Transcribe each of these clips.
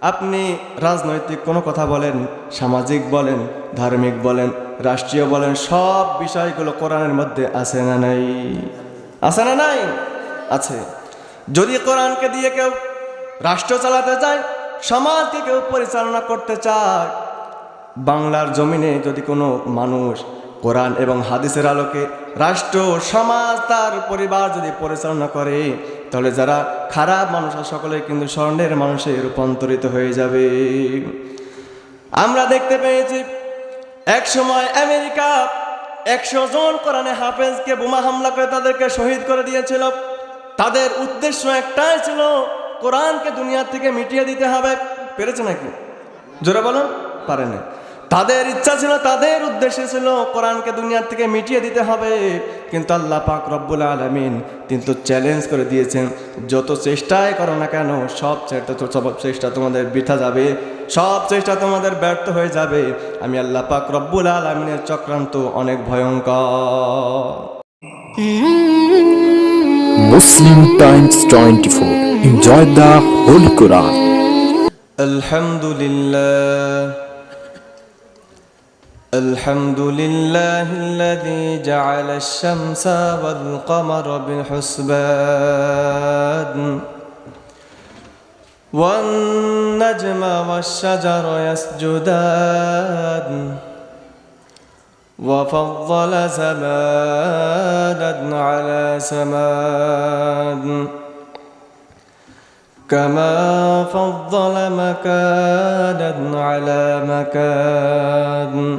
আপনি রাজনৈতিক কোনো কথা বলেন, সামাজিক বলেন, ধার্মিক বলেন, রাষ্ট্রীয় বলেন, সব বিষয়গুলো কোরআনের মধ্যে আছে না নাই? আছে না নাই? আছে। যদি কোরআনকে দিয়ে কেউ রাষ্ট্র চালাতে চায়, সমাজকে কেউ পরিচালনা করতে চায়, বাংলার জমিনে যদি কোনো মানুষ কোরআন এবং হাদিসের আলোকে রাষ্ট্র, সমাজ, তার পরিবার যদি পরিচালনা করে তাহলে যারা খারাপ মানুষ আছে সকলে কিন্তু স্বর্ণের মানুষে রূপান্তরিত হয়ে যাবে। আমরা দেখতে পেয়েছি, এক সময় আমেরিকা একশো জন কোরআনে হাফেজকে বোমা হামলা করে তাদেরকে শহীদ করে দিয়েছিল। তাদের উদ্দেশ্য একটাই ছিল, কোরআনকে দুনিয়া থেকে মিটিয়ে দিতে হবে। পেরেছে নাকি? জোরে বলুন, পারেনি। তাদের ইচ্ছা ছিল তাদের উদ্দেশ্য ছিল কোরআনকে দুনিয়ার থেকে মিটিয়ে দিতে হবে। কিন্তু আল্লাহ পাক রব্বুল আলমিন কিন্তু চ্যালেঞ্জ করে দিয়েছেন যত চেষ্টাই করো না কেন সব চেষ্টা সব চেষ্টা তোমাদের বৃথা যাবে সব চেষ্টা তোমাদের ব্যর্থ হয়ে যাবে। আমি আল্লাহ পাক রব্বুল আলমিনের চক্রান্ত অনেক ভয়ঙ্কর। Muslim Times twenty four enjoy the holy Quran আলহামদুলিল্লাহ। الحمد لله الذي جعل الشمس والقمر بحسبان. والنجم والشجر يسجدان. وفضل زمانا على سماد كما فضل مكانا على مكان.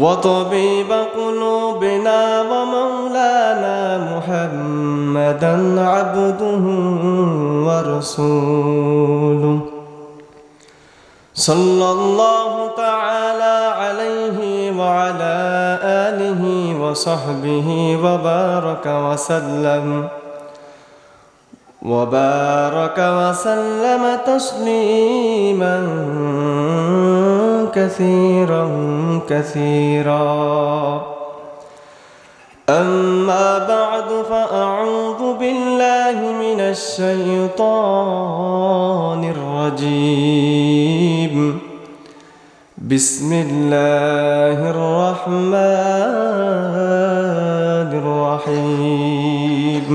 وطبيب قلوبنا ومولانا محمدا عبده ورسوله. صلى الله تعالى عليه وعلى آله وصحبه وبارك وسلم. وبارك وسلم تسليما. كثيرا كثيرا. أما بعد فأعوذ بالله من الشيطان الرجيم. بسم الله الرحمن الرحيم.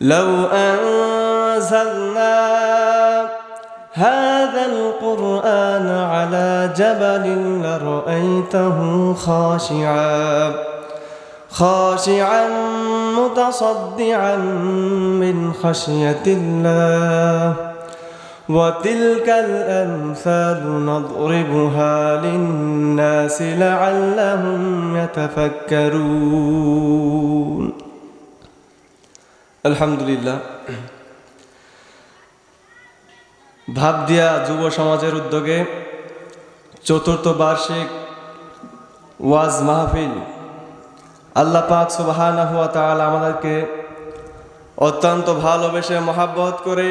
لو أنزلنا هذا القرآن على جبل لرأيته خاشعا خاشعا متصدعا من خشية الله. وتلك الأمثال نضربها للناس لعلهم يتفكرون. الحمد لله. ভাবদিয়া যুব সমাজের উদ্যোগে চতুর্থ বার্ষিক ওয়াজ মাহফিল। আল্লাহ পাক সুবাহানা হুয়া তাআলা আমাদেরকে অত্যন্ত ভালোবেসে মহাব্বত করে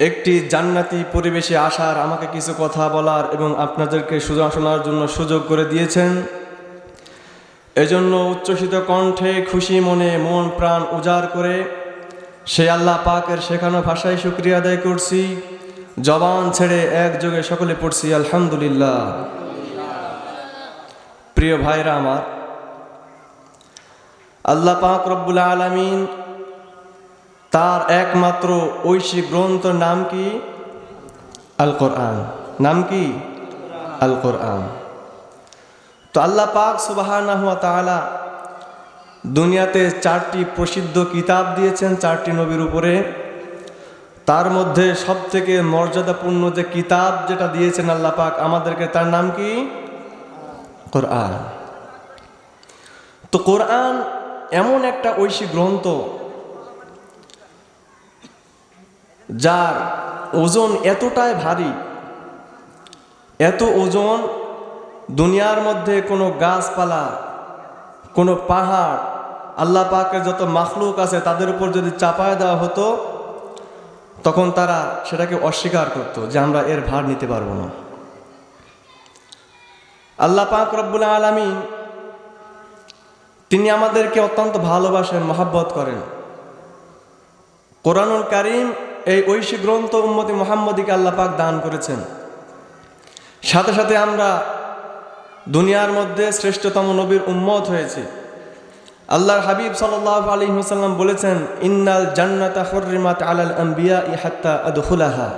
একটি জান্নাতি পরিবেশে আসার, আমাকে কিছু কথা বলার এবং আপনাদেরকে সুযোগ শোনার জন্য সুযোগ করে দিয়েছেন। এজন্য উচ্ছ্বসিত কণ্ঠে খুশি মনে মন প্রাণ উজাড় করে সে আল্লাহ পাকের শেখানো ভাষায় শুক্রিয়া আদায় করছি। জবান ছেড়ে একযোগে সকলে পড়ছি, আলহামদুলিল্লাহ। প্রিয় ভাইরা আমার, আল্লাহ পাক রব্বুল আলমিন তার একমাত্র ঐশী গ্রন্থ নাম কি? আল কোরআন নাম কি? আল কোরআন তো আল্লাহ পাক তাআলা দুনিয়াতে চারটি প্রসিদ্ধ কিতাব দিয়েছেন, চারটি নবীর উপরে। তার মধ্যে সব থেকে মর্যাদাপূর্ণ যে কিতাব যেটা দিয়েছেন আল্লাহ পাক, আমাদেরকে তার নাম কি? কোরআন। তো কোরআন এমন একটা ঐশী গ্রন্থ যার ওজন এতটাই ভারী, এত ওজন দুনিয়ার মধ্যে কোনো গাছপালা, কোনো পাহাড় আল্লাহ পাকের যত মাখলুক আছে তাদের উপর যদি চাপায় দেওয়া হতো, তখন তারা সেটাকে অস্বীকার করত যে আমরা এর ভার নিতে পারব না। আল্লাহ পাক রব্বুল আলমী তিনি আমাদেরকে অত্যন্ত ভালোবাসেন, মহাব্বত করেন। কোরআনুল কারিম এই ঐশী গ্রন্থ উম্মতি মোহাম্মদীকে আল্লাহ পাক দান করেছেন। সাথে সাথে আমরা দুনিয়ার মধ্যে শ্রেষ্ঠতম নবীর উম্মত হয়েছি। আল্লাহর হাবিব সাল্লাহ আলী হুসাল্লাম বলেছেন, ইন্নাল জান্নাতা হর্রিমাত আলাল আম্বিয়া ইহাত্তা আদখুলাহা,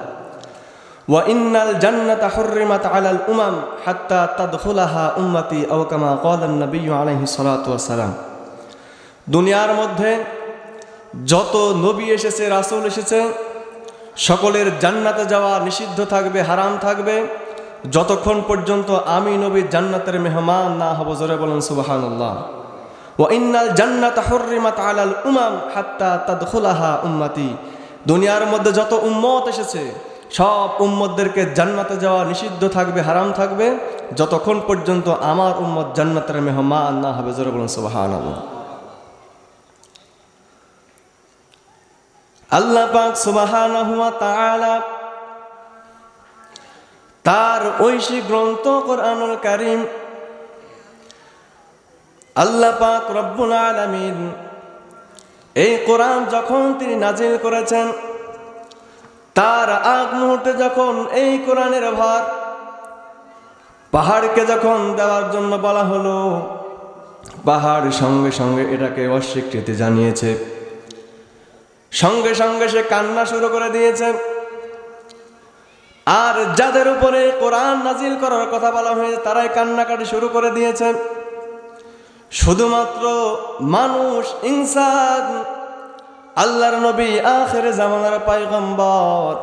ওয়া ইন্নাল জান্নাতা হর্রিমাত আলাল উমাম হাত্তা তাদখুলাহা উম্মতি আও কামা ক্বালান নবী আলাইহি সালাতু ওয়াসালাম। দুনিয়ার মধ্যে যত নবী এসেছে, রাসূল এসেছে, সকলের জান্নাতে যাওয়া নিষিদ্ধ থাকবে, হারাম থাকবে। যতক্ষণ পর্যন্ত আমি নবী জান্নাতের মেহমান না হব, জোরে বলেন সুবহানাল্লাহ। ইন্নাল জান্নাত হুররিমাত আলাল উমাম হাত্তা তাদখুলাহা উম্মতি। দুনিয়ার মধ্যে যত উম্মত এসেছে, সব উম্মতদেরকে জান্নাতে যাওয়া নিষিদ্ধ থাকবে, হারাম থাকবে। যতক্ষণ পর্যন্ত আমার উম্মত জান্নাতের মেহমান না হবে, জোরে বলেন, সুবহানাল্লাহ। আল্লাহ পাক সুবহানাহু ওয়া তাআলা তার ঐশী গ্রন্থ কোরআনুল কারীম আল্লাহ পাক রব্বুল আলামিন এই কোরআন যখন তিনি নাজিল করেছেন, তার আগ মুহূর্তে যখন এই কোরআনের ভার পাহাড়কে যখন দেওয়ার জন্য বলা হলো, পাহাড় সঙ্গে সঙ্গে এটাকে অস্বীকৃতি জানিয়েছে। সঙ্গে সঙ্গে সে কান্না শুরু করে দিয়েছে। আর যাদের উপরে কোরআন নাজিল করার কথা বলা হয়েছে, তারাই কান্নাকাটি শুরু করে দিয়েছে। শুধুমাত্র মানুষ, ইনসান, আল্লাহর নবী, আখের জামানার পাইগম্বর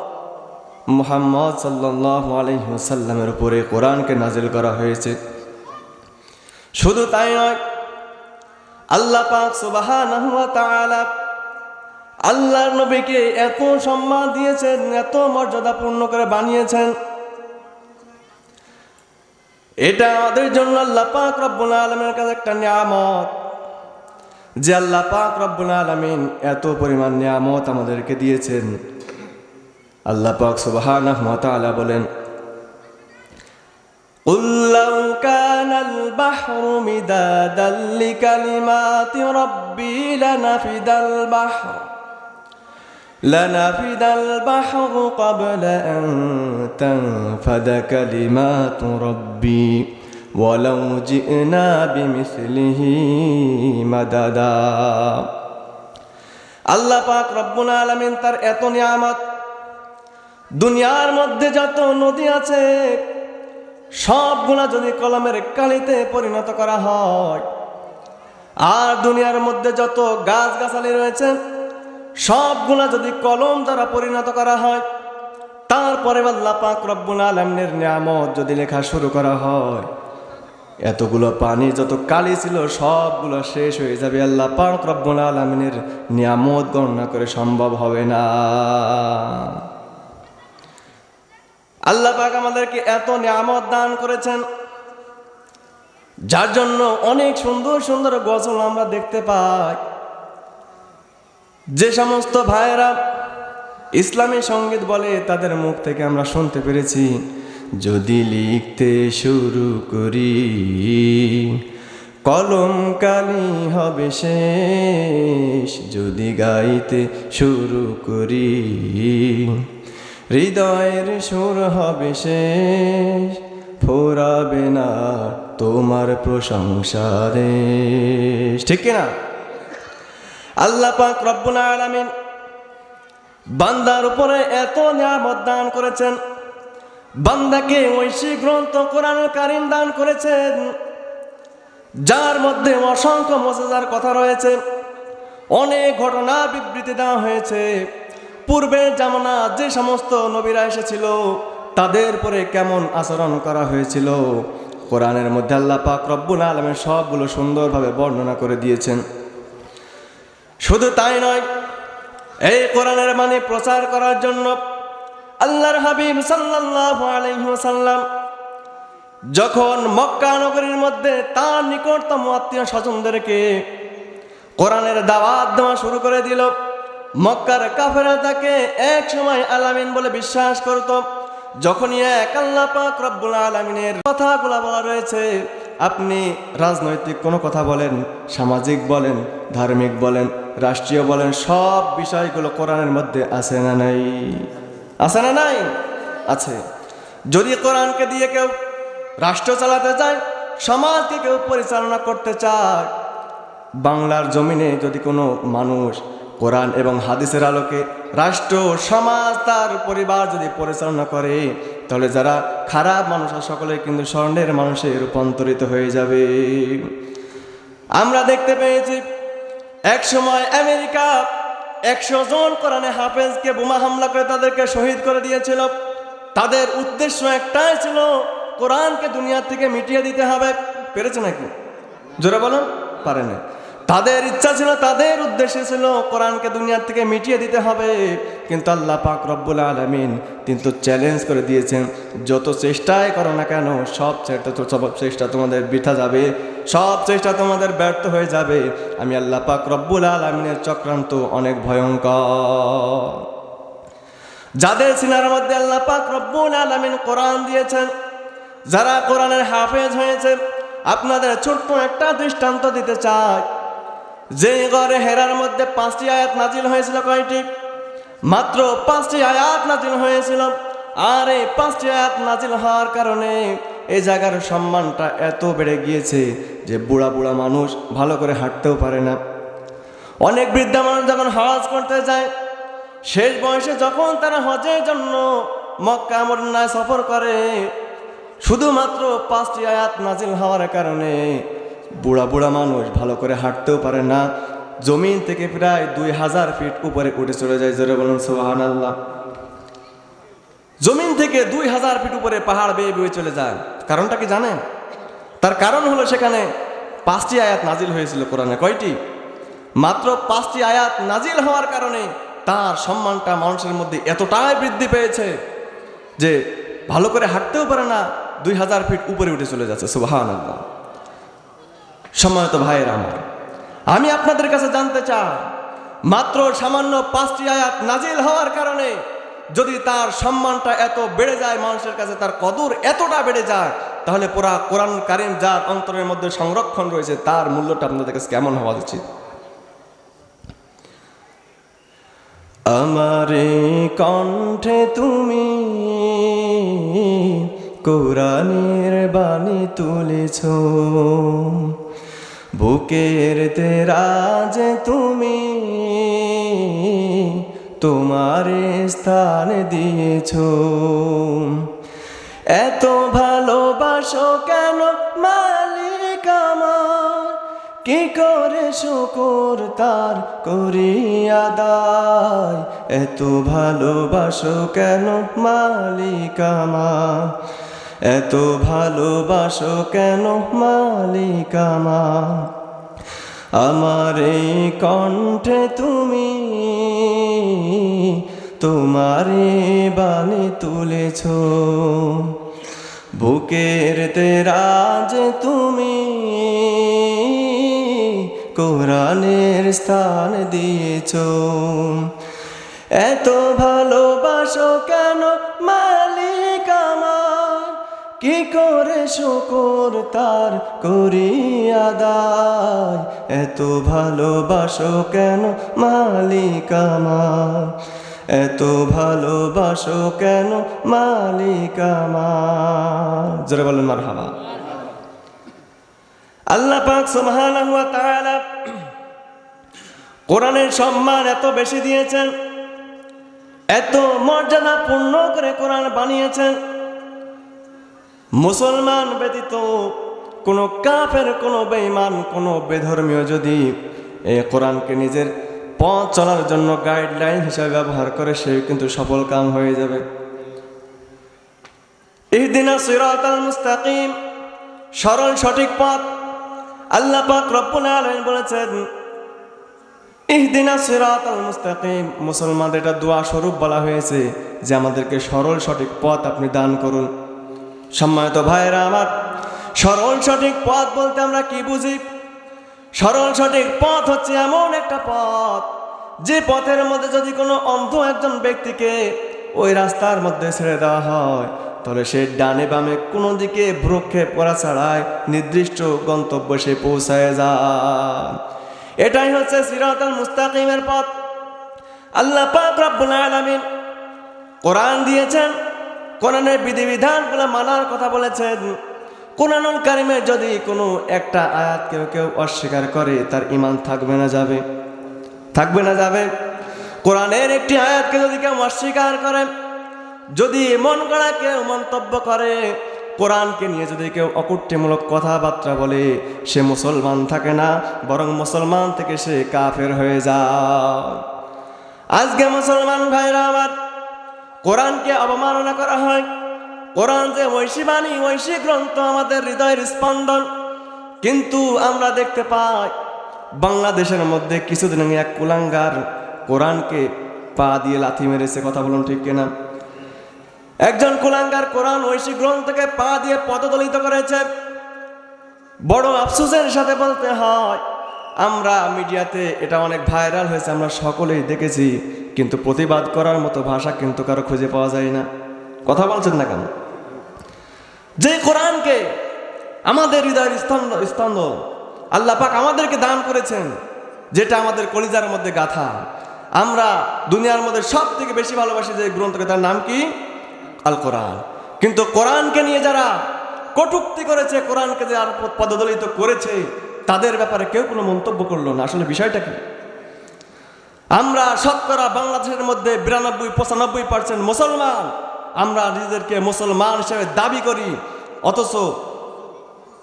মুহাম্মদ সাল্লাল্লাহু আলাইহি ওয়াসাল্লামের উপরে কোরআনকে নাজিল করা হয়েছে। শুধু তাই নয়, আল্লাহ পাক ওয়া আল্লাহর নবীকে এত সম্মান দিয়েছেন, এত মর্যাদাপূর্ণ করে বানিয়েছেন। এটা আমাদের জন্য আল্লাহ পাক রব্বুল আলমের কাছে একটা নিয়ামত যে আল্লাহ পাক রব্বুল আলমিন এত পরিমাণ নিয়ামত আমাদেরকে দিয়েছেন আল্লাহ পাক সুবহানাহু ওয়া তাআলা বলেন قل لو كان البحر مدادا لكلمات ربي لنفد البحر لنفد البحر قبل أن تنفد كلمات ربي ولو جئنا بمثله مددا আল্লাহ পাক রব্বুল আলামিন তার এত নিয়ামত দুনিয়ার মধ্যে যত নদী আছে সবগুলা যদি কলমের কালিতে পরিণত করা হয় আর দুনিয়ার মধ্যে যত গাছ গাছালি রয়েছে সবগুলা যদি কলম দ্বারা পরিণত করা হয়, তারপরে আল্লাহ পাক রব্বুল আলমের নিয়ামত যদি লেখা শুরু করা হয়, এতগুলো পানি যত কালি ছিল, সবগুলো শেষ হয়ে যাবে। আল্লাহ পাক রব্বুল আলমিনের নিয়ামত গণনা করে সম্ভব হবে না। আল্লাহ পাক আমাদেরকে এত নিয়ামত দান করেছেন, যার জন্য অনেক সুন্দর সুন্দর গজল আমরা দেখতে পাই। যে সমস্ত ভাইয়েরা ইসলামী সংগীত বলে তাদের মুখ থেকে আমরা শুনতে পেরেছি, যদি লিখতে শুরু করি, কলম কালি হবে শেষ, যদি গাইতে শুরু করি, হৃদয়ের সুর হবে শেষ, ফোরাবে না তোমার প্রশংসারে ঠিক কিনা? আল্লাহ পাক রব্বুল আলামিন বান্দার উপরে এত নিয়ামত দান করেছেন। বান্দাকে ঐশী গ্রন্থ কোরআন কারিম দান করেছেন। যার মধ্যে অসংখ্য মজাদার কথা রয়েছে। অনেক ঘটনা বিবৃতি দেওয়া হয়েছে। পূর্বের জামানা যে সমস্ত নবীরা এসেছিল, তাদের পরে কেমন আচরণ করা হয়েছিল, কোরআনের মধ্যে আল্লাহ পাক রব্বুল আলমের সবগুলো সুন্দরভাবে বর্ণনা করে দিয়েছেন। শুধু তাই নয়, এই কোরআনের মানে প্রচার করার জন্য আল্লাহর হাবিব ওয়াসাল্লাম যখন মক্কা নগরীর মধ্যে তার নিকটতম আত্মীয় স্বজনদেরকে কোরআনের দাওয়াত দেওয়া শুরু করে দিল, মক্কার কাফেরা তাকে এক সময় আলামিন বলে বিশ্বাস করত, যখনই এক আল্লাহ পাক রব্বুল আলামিনের কথাগুলো বলা রয়েছে, আপনি রাজনৈতিক কোনো কথা বলেন, সামাজিক বলেন, ধার্মিক বলেন রাষ্ট্রীয় বলেন, সব বিষয়গুলো কোরআনের মধ্যে আছে না নাই? আছে না নাই? আছে। যদি কোরআনকে দিয়ে কেউ রাষ্ট্র চালাতে চায়, সমাজকে কেউ পরিচালনা করতে চায়, বাংলার জমিনে যদি কোনো মানুষ কোরআন এবং হাদিসের আলোকে রাষ্ট্র, সমাজ, তার পরিবার যদি পরিচালনা করে, তাহলে যারা খারাপ মানুষ সকলে কিন্তু স্বর্ণের মানুষে রূপান্তরিত হয়ে যাবে। আমরা দেখতে পেয়েছি এক সময় আমেরিকা একশো জন কোরআনে হাফেজকে বোমা হামলা করে তাদেরকে শহীদ করে দিয়েছিল। তাদের উদ্দেশ্য একটাই ছিল কোরআনকে দুনিয়া থেকে মিটিয়ে দিতে হবে। পেরেছে নাকি? জোরে বলুন? পারে না তাদের ইচ্ছা ছিল, তাদের উদ্দেশ্য ছিল কোরআনকে দুনিয়ার থেকে মিটিয়ে দিতে হবে। কিন্তু আল্লাহ পাক রব্বুল আলমিন কিন্তু চ্যালেঞ্জ করে দিয়েছেন, যত চেষ্টাই করো না কেন, সব চেষ্টা সব চেষ্টা তোমাদের বৃথা যাবে, সব চেষ্টা তোমাদের ব্যর্থ হয়ে যাবে। আমি আল্লাহ পাক রব্বুল আলমিনের চক্রান্ত অনেক ভয়ঙ্কর। যাদের সিনার মধ্যে আল্লাহ পাক রব্বুল আলমিন কোরআন দিয়েছেন, যারা কোরআনের হাফেজ হয়েছে আপনাদের ছোট্ট একটা দৃষ্টান্ত দিতে চায় যে ঘরে হেরার মধ্যে পাঁচটি আয়াত নাজিল হয়েছিল কয়টি? মাত্র পাঁচটি আয়াত নাজিল হয়েছিল। আর এই পাঁচটি আয়াত নাজিল হওয়ার কারণে এই জায়গার সম্মানটা এত বেড়ে গিয়েছে যে বুড়া বুড়া মানুষ ভালো করে হাঁটতেও পারে না। অনেক বৃদ্ধা মানুষ যখন হজ করতে যায়, শেষ বয়সে যখন তারা হজের জন্য মক্কা মদিনায় সফর করে, শুধুমাত্র পাঁচটি আয়াত নাজিল হওয়ার কারণে বুড়া বুড়া মানুষ ভালো করে হাঁটতেও পারে না। জমিন থেকে প্রায় দুই হাজার ফিট উপরে উঠে চলে যায়, জোরে বলুন সোহান আল্লাহ জমিন থেকে দুই হাজার ফিট উপরে পাহাড় বেয়ে বেয়ে চলে যায়। কারণটা কি জানেন? তার কারণ হলো সেখানে পাঁচটি আয়াত নাজিল হয়েছিল কোরআনে। কয়টি? মাত্র পাঁচটি আয়াত নাজিল হওয়ার কারণে তার সম্মানটা মানুষের মধ্যে এতটাই বৃদ্ধি পেয়েছে যে ভালো করে হাঁটতেও পারে না, দুই হাজার ফিট উপরে উঠে চলে যাচ্ছে সুবাহান আল্লাহ সম্মানিত ভাইয়ের আমার, আমি আপনাদের কাছে জানতে চাই, মাত্র সামান্য পাঁচটি আয়াত নাজিল হওয়ার কারণে যদি তার সম্মানটা এত বেড়ে যায় মানুষের কাছে, তার কদর এতটা বেড়ে যায়, তাহলে পুরা কোরআন কারিম যার অন্তরের মধ্যে সংরক্ষণ রয়েছে, তার মূল্যটা আপনাদের কাছে কেমন হওয়া উচিত? আমারে কণ্ঠে তুমি কোরআনের বাণী তুলেছ। বুকের তেরাজ তুমি তোমার স্থান দিয়েছ। এত ভালোবাসো কেন মালিক আমার? কি করে শুকুর তার করিয়া দায় এত ভালোবাসো কেন মালিক আমার? এত ভালোবাসো কেন মালিক আমার আমার এই কণ্ঠে তুমি তোমারে বাণী তুলেছ। বুকের তেরাজ তুমি কোরআনের স্থান দিয়েছ। এত ভালোবাসো কেন আমার কি করে শুকর তার করি আদায়? এত ভালোবাসো কেন মালিক আমার? এত ভালোবাসো কেন মালিক আমার? জোরে বলেন মার হাবা আল্লাহ পাক সুবহানাহু কোরআনের সম্মান এত বেশি দিয়েছেন, এত মর্যাদা পূর্ণ করে কোরআন বানিয়েছেন মুসলমান ব্যতীত কোনো কাফের, কোনো বেঈমান, কোনো বেধর্মীয় যদি এই কোরআনকে নিজের পথ চলার জন্য গাইডলাইন হিসাবে ব্যবহার করে সে কিন্তু সফল কাম হয়ে যাবে। ইহদিনা সিরাতাল মুস্তাকিম, সরল সঠিক পথ আল্লাহ পাক রব্বুল আলামিন বলেছেন, ইহদিনা সিরাতাল মুস্তাকিম, মুসলমানদের এটা দোয়া স্বরূপ বলা হয়েছে যে আমাদেরকে সরল সঠিক পথ আপনি দান করুন। সম্মানিত ভাইয়েরা আমার সরল সঠিক পথ বলতে আমরা কি বুঝি? সরল সঠিক পথ হচ্ছে এমন একটা পথ, যে পথের মধ্যে যদি কোনো অন্ধ একজন ব্যক্তিকে ওই রাস্তার মধ্যে ছেড়ে দেওয়া হয়, তাহলে সে ডানে বামে কোনো দিকে ভ্রক্ষেপ করা ছাড়াই নির্দিষ্ট গন্তব্যে সে পৌঁছায় যায়। এটাই হচ্ছে সিরাতাল মুস্তাকিমের পথ। আল্লাহ পাক রব্বুল আলামিন কোরআন দিয়েছেন কোরআনের বিধিবিধান বিধিবিধানগুলো মানার কথা বলেছেন। কোরআনুল কারিমে যদি কোনো একটা আয়াত কেউ কেউ অস্বীকার করে, তার ইমান থাকবে না যাবে। থাকবে না যাবে। কোরআনের একটি আয়াতকে যদি কেউ অস্বীকার করে, যদি মন গড়া কেউ মন্তব্য করে, কোরআনকে নিয়ে যদি কেউ অকুট্টিমূলক কথাবার্তা বলে, সে মুসলমান থাকে না, বরং মুসলমান থেকে সে কাফের হয়ে যায়। আজকে মুসলমান ভাইরা আমার কোরআনকে অবমাননা করা হয়। কোরআন যে ঐশী বাণী ঐশী গ্রন্থ আমাদের হৃদয়ের স্পন্দন। কিন্তু আমরা দেখতে পাই, বাংলাদেশের মধ্যে কিছুদিন আগে এক কুলাঙ্গার কোরআনকে পা দিয়ে লাথি মেরেছে, কথা বলুন ঠিক কিনা? একজন কুলাঙ্গার কোরআন, ঐশী গ্রন্থকে পা দিয়ে পদদলিত করেছে। বড় আফসোসের সাথে বলতে হয়, আমরা মিডিয়াতে এটা অনেক ভাইরাল হয়েছে, আমরা সকলেই দেখেছি। কিন্তু প্রতিবাদ করার মতো ভাষা কিন্তু কারও খুঁজে পাওয়া যায় না। কথা বলছেন না কেন? যে কোরআনকে আমাদের হৃদয়ের স্তম্ভ স্তম্ভ আল্লাহ পাক আমাদেরকে দান করেছেন, যেটা আমাদের কলিজার মধ্যে গাথা। আমরা দুনিয়ার মধ্যে সব থেকে বেশি ভালোবাসি যে গ্রন্থকে, তার নাম কি? আল কোরআন কিন্তু কোরআনকে নিয়ে যারা কটুক্তি করেছে, কোরআনকে যে আর পদদলিত করেছে, তাদের ব্যাপারে কেউ কোনো মন্তব্য করল না। আসলে বিষয়টা কি? আমরা শতকরা বাংলাদেশের মধ্যে বিরানব্বই, পঁচানব্বই পার্সেন্ট মুসলমান। আমরা নিজেদেরকে মুসলমান হিসেবে দাবি করি। অথচ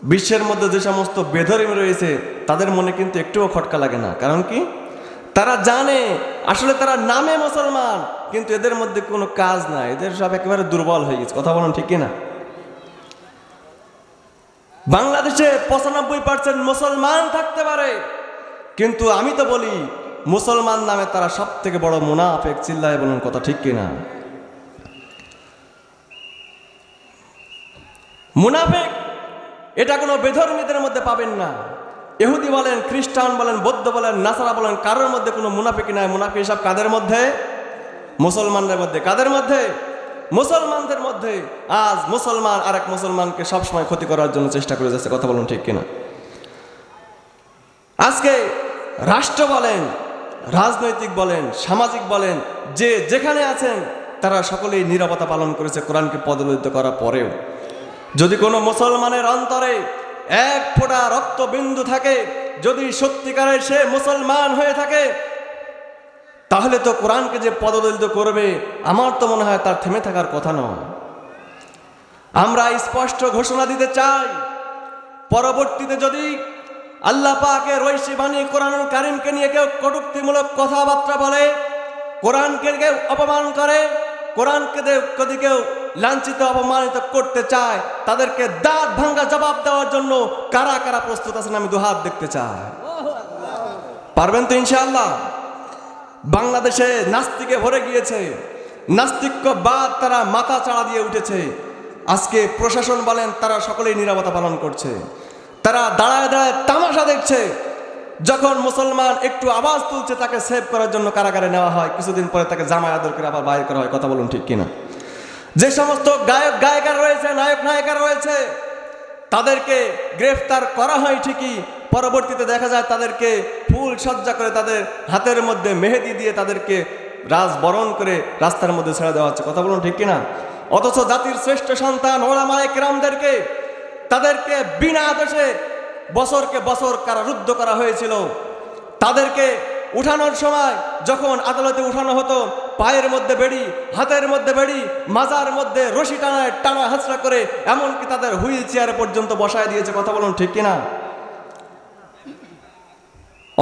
বিশ্বের মধ্যে যে সমস্ত বেধর্মী রয়েছে, তাদের মনে কিন্তু একটুও খটকা লাগে না। কারণ কি? তারা জানে, আসলে তারা নামে মুসলমান, কিন্তু এদের মধ্যে কোনো কাজ নাই। এদের সব একেবারে দুর্বল হয়ে গেছে। কথা বলুন ঠিক না বাংলাদেশে পঁচানব্বই পার্সেন্ট মুসলমান থাকতে পারে। কিন্তু আমি তো বলি মুসলমান নামে তারা সব থেকে বড় মুনাফেক, চিল্লায় বলুন কথা ঠিক কিনা? মুনাফেক, এটা কোনো বেধর্মীদের মধ্যে পাবেন না। এহুদি বলেন, খ্রিস্টান বলেন, বৌদ্ধ বলেন, নাসারা বলেন, কারোর মধ্যে কোনো মুনাফিকি নাই। মুনাফি সব কাদের মধ্যে? মুসলমানদের মধ্যে। কাদের মধ্যে? মুসলমানদের মধ্যে। আজ মুসলমান আরেক মুসলমানকে সবসময় ক্ষতি করার জন্য চেষ্টা করে যাচ্ছে, কথা বলুন ঠিক কিনা? আজকে রাষ্ট্র বলেন রাজনৈতিক বলেন, সামাজিক বলেন, যে যেখানে আছেন, তারা সকলেই নিরাপত্তা পালন করেছে কোরআনকে পদদলিত করার পরেও। যদি কোনো মুসলমানের অন্তরে এক ফোঁটা রক্তবিন্দু থাকে, যদি সত্যিকারের সে মুসলমান হয়ে থাকে, তাহলে তো কোরআনকে যে পদদলিত করবে, আমার তো মনে হয় তার থেমে থাকার কথা নয়। আমরা স্পষ্ট ঘোষণা দিতে চাই, পরবর্তীতে যদি আল্লাহ পাকের ঐশী বাণী কোরআনুল কারিমকে নিয়ে কেউ কটুক্তিমূলক কথাবার্তা বলে, কোরআনকে কেউ অপমান করে, কোরআনকে যদি কেউ লাঞ্ছিত, অপমানিত করতে চায়, তাদেরকে দাঁত ভাঙ্গা জবাব দেওয়ার জন্য কারা কারা প্রস্তুত আছেন আমি দুহাত দেখতে চাই। পারবেন তো ইনশাআল্লাহ? বাংলাদেশে নাস্তিকে ভরে গিয়েছে নাস্তিক্যবাদ তারা মাথা চাড়া দিয়ে উঠেছে। আজকে প্রশাসন বলেন, তারা সকলেই নিরাপত্তা পালন করছে। তারা দাঁড়ায় দাঁড়ায় তামাশা দেখছে। যখন মুসলমান একটু আওয়াজ তুলছে তাকে সেভ করার জন্য কারাগারে নেওয়া হয়, কিছুদিন পরে তাকে জামায় আদর করে আবার বাইর করা হয়। কথা বলুন ঠিক কিনা? যে সমস্ত গায়ক, গায়িকা রয়েছে, নায়ক, নায়িকা রয়েছে, তাদেরকে গ্রেফতার করা হয় ঠিকই, পরবর্তীতে দেখা যায় তাদেরকে ফুল সজ্জা করে তাদের হাতের মধ্যে মেহেদি দিয়ে তাদেরকে রাজবরণ করে রাস্তার মধ্যে ছেড়ে দেওয়া হচ্ছে। কথা বলুন ঠিক কিনা? অথচ জাতির শ্রেষ্ঠ সন্তান ওলামায় কেরামদেরকে তাদেরকে বিনা দোষে বছরকে বছর কারারুদ্ধ করা হয়েছিল। তাদেরকে উঠানোর সময় যখন আদালতে উঠানো হতো, পায়ের মধ্যে বেড়ি, হাতের মধ্যে বেড়ি, মাজার মধ্যে রশি টানায় টানা হাঁচড়া করে এমনকি তাদের হুইল চেয়ার পর্যন্ত বসায় দিয়েছে, কথা বলুন ঠিক কিনা?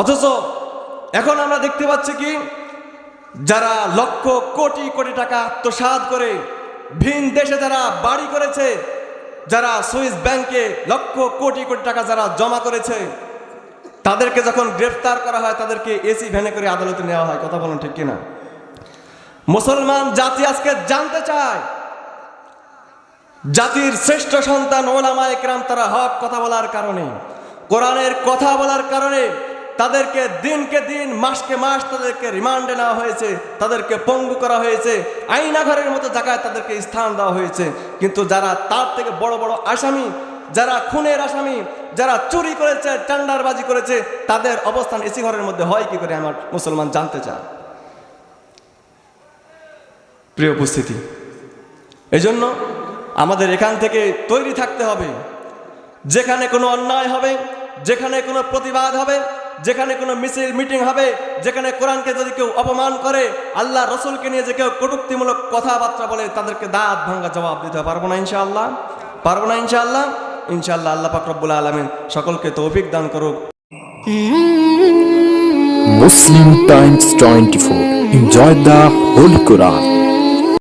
অথচ এখন আমরা দেখতে পাচ্ছি কি, যারা লক্ষ কোটি কোটি টাকা আত্মসাৎ করে ভিন দেশে যারা বাড়ি করেছে যারা সুইস ব্যাংকে লক্ষ কোটি কোটি টাকা যারা জমা করেছে, তাদেরকে যখন গ্রেফতার করা হয়, তাদেরকে এসি ভ্যানে করে আদালতে নেওয়া হয়। কথা বলুন ঠিক কিনা? মুসলমান জাতি আজকে জানতে চায়, জাতির শ্রেষ্ঠ সন্তান ওলামা একরাম তারা হক কথা বলার কারণে, কোরআনের কথা বলার কারণে তাদেরকে দিনকে দিন, মাসকে মাস তাদেরকে রিমান্ডে নেওয়া হয়েছে, তাদেরকে পঙ্গু করা হয়েছে আইনাঘরের মতো জায়গায় তাদেরকে স্থান দেওয়া হয়েছে। কিন্তু যারা তার থেকে বড় বড় আসামি, যারা খুনের আসামি, যারা চুরি করেছে, টেন্ডারবাজি করেছে, তাদের অবস্থান এসি ঘরের মধ্যে হয় কি করে আমার মুসলমান জানতে চায়? প্রিয় উপস্থিতি, এজন্য আমাদের এখান থেকে তৈরি থাকতে হবে। যেখানে কোনো অন্যায় হবে, যেখানে কোনো প্রতিবাদ হবে যেখানে কোনো মিছিল, মিটিং হবে, যেখানে কোরআনকে যদি কেউ অপমান করে, আল্লাহ রসুলকে নিয়ে যে কেউ কটুক্তিমূলক কথাবার্তা বলে, তাদেরকে দাঁত ভাঙ্গা জবাব দিতে পারব না ইনশাআল্লাহ পারব না ইনশাআল্লাহ ইনশাআল্লাহ আল্লাহ পাকরবুল আলমিন সকলকে তৌফিক দান করুক Muslim Times 24. Enjoy the Holy Quran.